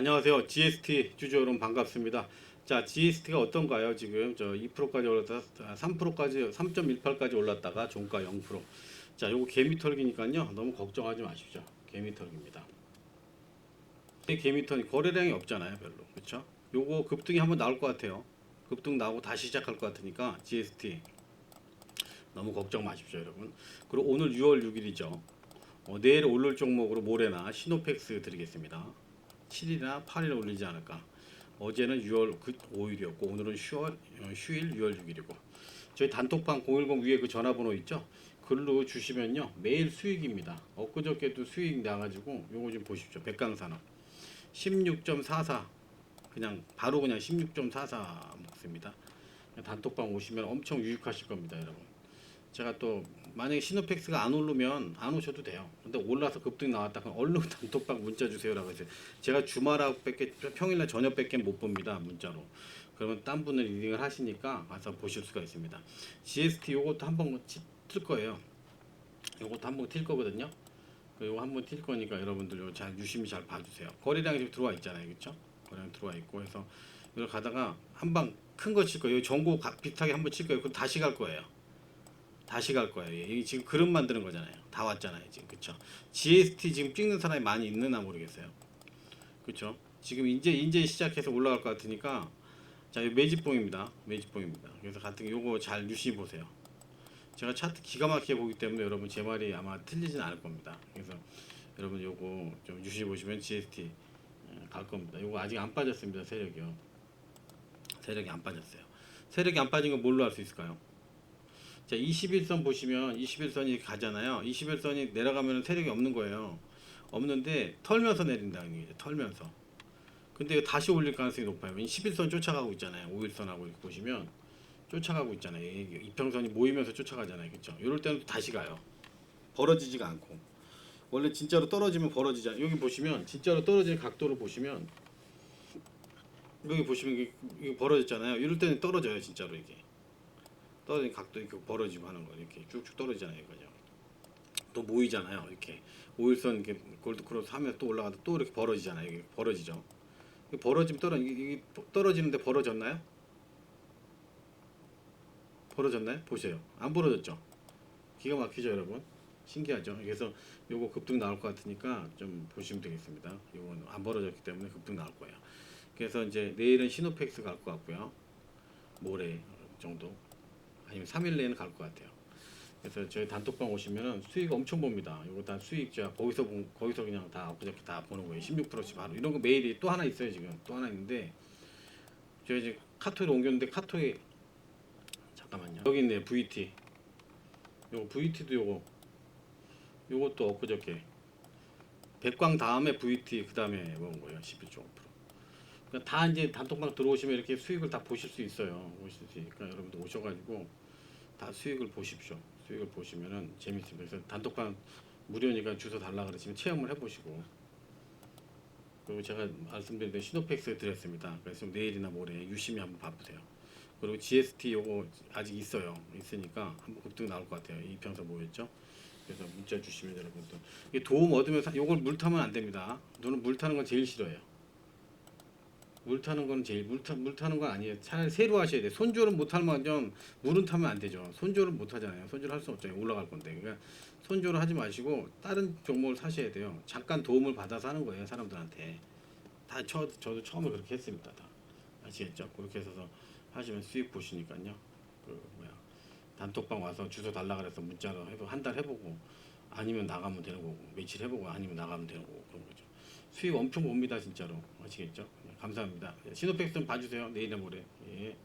안녕하세요. GST 주주 여러분 반갑습니다. 자, GST가 어떤가요? 지금 저 2%까지 올랐다 3%까지 3.18까지 올랐다가 종가 0%. 자, 요거 개미털기니까요. 너무 걱정하지 마십시오. 개미털기입니다. 이 개미털이 거래량이 없잖아요, 별로. 그렇죠? 요거 급등이 한번 나올 것 같아요. 급등 나오고 다시 시작할 것 같으니까 GST 너무 걱정 마십시오, 여러분. 그리고 오늘 6월 6일이죠. 어, 내일 오를 종목으로 모레나 시노팩스 드리겠습니다. 7일이나 8일 올리지 않을까. 어제는 6월 그 5일이었고 오늘은 10월, 어, 휴일 6월 6일이고 저희 단톡방 010 위에 그 전화번호 있죠? 글로 주시면요 매일 수익입니다. 엊그저께도 수익 나가지고 요거 좀 보십시오. 백강산업 16.44 그냥 바로 그냥 16.44 먹습니다. 단톡방 오시면 엄청 유익하실 겁니다, 여러분. 제가 또 만약에 시노팩스가 안 오르면 안 오셔도 돼요. 근데 올라서 급등 나왔다 그럼 얼른 단톡방 문자 주세요라고 해서 제가 주말하고밖에 평일날 저녁밖에 못 봅니다 문자로. 그러면 딴 분은 리딩을 하시니까 와서 보실 수가 있습니다. GST 요것도 한번 치- 틀 거예요. 요것도 한번 튈 거거든요. 그 요거 한번 튈 거니까 여러분들 요거 잘 유심히 잘 봐주세요. 거래량이 지금 들어와 있잖아요, 그렇죠? 거래량 들어와 있고 해서 이걸 가다가 한 방 큰 거 칠 거예요. 전고 각 비슷하게 한번 칠 거예요. 그럼 다시 갈 거예요. 다시 갈 거예요. 이게 지금 그릇 만드는 거잖아요. 다 왔잖아요. 지금 그쵸? GST 지금 찍는 사람이 많이 있느나 모르겠어요. 그쵸? 지금 이제 이제 시작해서 올라갈 것 같으니까 자, 이 매집봉입니다. 매집봉입니다. 그래서 같은 게 요거 잘 유심히 보세요. 제가 차트 기가 막히게 보기 때문에 여러분 제 말이 아마 틀리진 않을 겁니다. 그래서 여러분 요거 좀 유심히 보시면 GST 예, 갈 겁니다. 요거 아직 안 빠졌습니다. 세력이요. 세력이 안 빠졌어요. 세력이 안 빠진 거 뭘로 알 수 있을까요? 자, 21선 보시면 21선이 가잖아요. 21선이 내려가면 세력이 없는 거예요. 없는데 털면서 내린다는 얘기죠. 털면서. 근데 다시 올릴 가능성이 높아요. 11선 쫓아가고 있잖아요. 5일선하고 이렇게 보시면 쫓아가고 있잖아요. 이평선이 모이면서 쫓아가잖아요. 그렇죠? 이럴 때는 또 다시 가요. 벌어지지가 않고. 원래 진짜로 떨어지면 벌어지잖아요. 여기 보시면 진짜로 떨어지는 각도를 보시면 여기 보시면 이게 벌어졌잖아요. 이럴 때는 떨어져요. 진짜로 이게. 떨어진 각도 이렇게 벌어지고 하는 거 이렇게 쭉쭉 떨어지잖아요 이거죠. 또 모이잖아요 이렇게 오일선 이렇게 골드 크로스 하면 또 올라가다 또 이렇게 벌어지잖아요 이게 벌어지죠. 벌어지면 떨어 이게, 떨어지는데 벌어졌나요? 벌어졌나요? 보세요. 안 벌어졌죠. 기가 막히죠 여러분. 신기하죠. 그래서 요거 급등 나올 것 같으니까 좀 보시면 되겠습니다. 요거는 안 벌어졌기 때문에 급등 나올 거예요. 그래서 이제 내일은 시노팩스 갈 것 같고요. 모레 정도 아니면 3일 내에는 갈 것 같아요. 그래서 저희 단톡방 오시면은 수익 엄청 봅니다. 이거 다 수익자 거기서 본, 거기서 그냥 다 엊그저께 다 보는 거예요. 16%씩 바로 이런 거 메일이 또 하나 있어요 지금 또 하나 있는데 저희 이제 카톡에 옮겼는데 카톡에 잠깐만요. 여기 있네요 VT. 요거 VT도 요거 요것도 엊그저께 백광 다음에 VT 그 다음에 먹은 거예요 11.5%. 그러니까 다 이제 단톡방 들어오시면 이렇게 수익을 다 보실 수 있어요. 보실 수 있으니까 여러분들 오셔가지고 다 수익을 보십시오. 수익을 보시면은 재밌습니다. 그래서 단톡방 무료니까 주소 달라 그러시면 체험을 해보시고 그리고 제가 말씀드린 시노팩스 드렸습니다. 그래서 내일이나 모레 유심히 한번 봐보세요. 그리고 GST 요거 아직 있어요. 있으니까 한번 급등 나올 것 같아요. 이 평선 뭐였죠? 그래서 문자 주시면 여러분들 도움 얻으면 사- 요걸 물 타면 안 됩니다. 저는 물 타는 건 제일 싫어해요. 물 타는 건 제일 물, 타, 물 타는 건 아니에요. 차라리 새로 하셔야 돼. 손조를 못 하면 좀 물은 타면 안 되죠. 손조를 못 하잖아요. 손조를 할수 없잖아요. 올라갈 건데. 그러니까 손조를 하지 마시고 다른 종목을 사셔야 돼요. 잠깐 도움을 받아서 하는 거예요. 사람들한테. 다 저, 저도 처음에 그렇게 했습니다. 다. 아시겠죠? 그렇게 해서 하시면 수익 보시니까요. 그 뭐야 단톡방 와서 주소 달라 그래서 문자로 해도 한달 해보고 아니면 나가면 되는 거고 며칠 해보고 아니면 나가면 되는 거고 그런 거죠. 수익 엄청 봅니다 진짜로 아시겠죠? 네, 감사합니다. 신호팩 좀 봐주세요 내일이나 모레. 예.